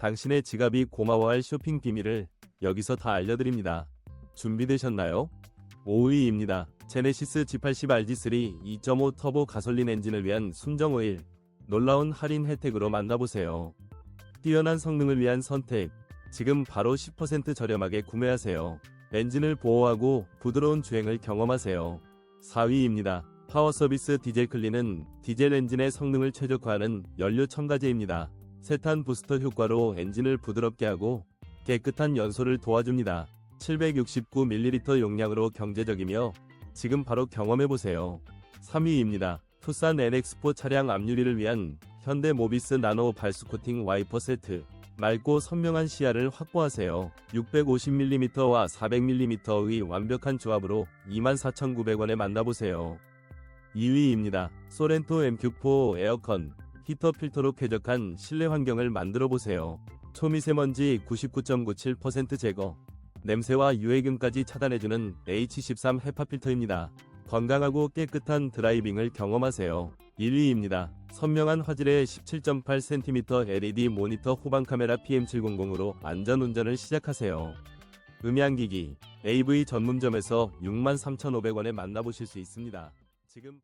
당신의 지갑이 고마워할 쇼핑 비밀을 여기서 다 알려드립니다. 준비되셨나요? 5위입니다. 제네시스 G80RG3 2.5 터보 가솔린 엔진을 위한 순정 오일. 놀라운 할인 혜택으로 만나보세요. 뛰어난 성능을 위한 선택. 지금 바로 10% 저렴하게 구매하세요. 엔진을 보호하고 부드러운 주행을 경험하세요. 4위입니다. 파워 서비스 디젤 클린은 디젤 엔진의 성능을 최적화하는 연료 첨가제입니다. 세탄 부스터 효과로 엔진을 부드럽게 하고 깨끗한 연소를 도와줍니다. 769ml 용량으로 경제적이며 지금 바로 경험해보세요. 3위입니다. 투싼 NX4 차량 앞유리를 위한 현대 모비스 나노 발수 코팅 와이퍼 세트. 맑고 선명한 시야를 확보하세요. 650mm와 400mm의 완벽한 조합으로 24,900원에 만나보세요. 2위입니다. 소렌토 MQ4 에어컨 히터 필터로 쾌적한 실내 환경을 만들어 보세요. 초미세먼지 99.97% 제거, 냄새와 유해균까지 차단해주는 H13 헤파 필터입니다. 건강하고 깨끗한 드라이빙을 경험하세요. 1위입니다. 선명한 화질의 17.8cm LED 모니터 후방 카메라 PM700으로 안전 운전을 시작하세요. 음향기기 AV 전문점에서 63,500원에 만나보실 수 있습니다. 지금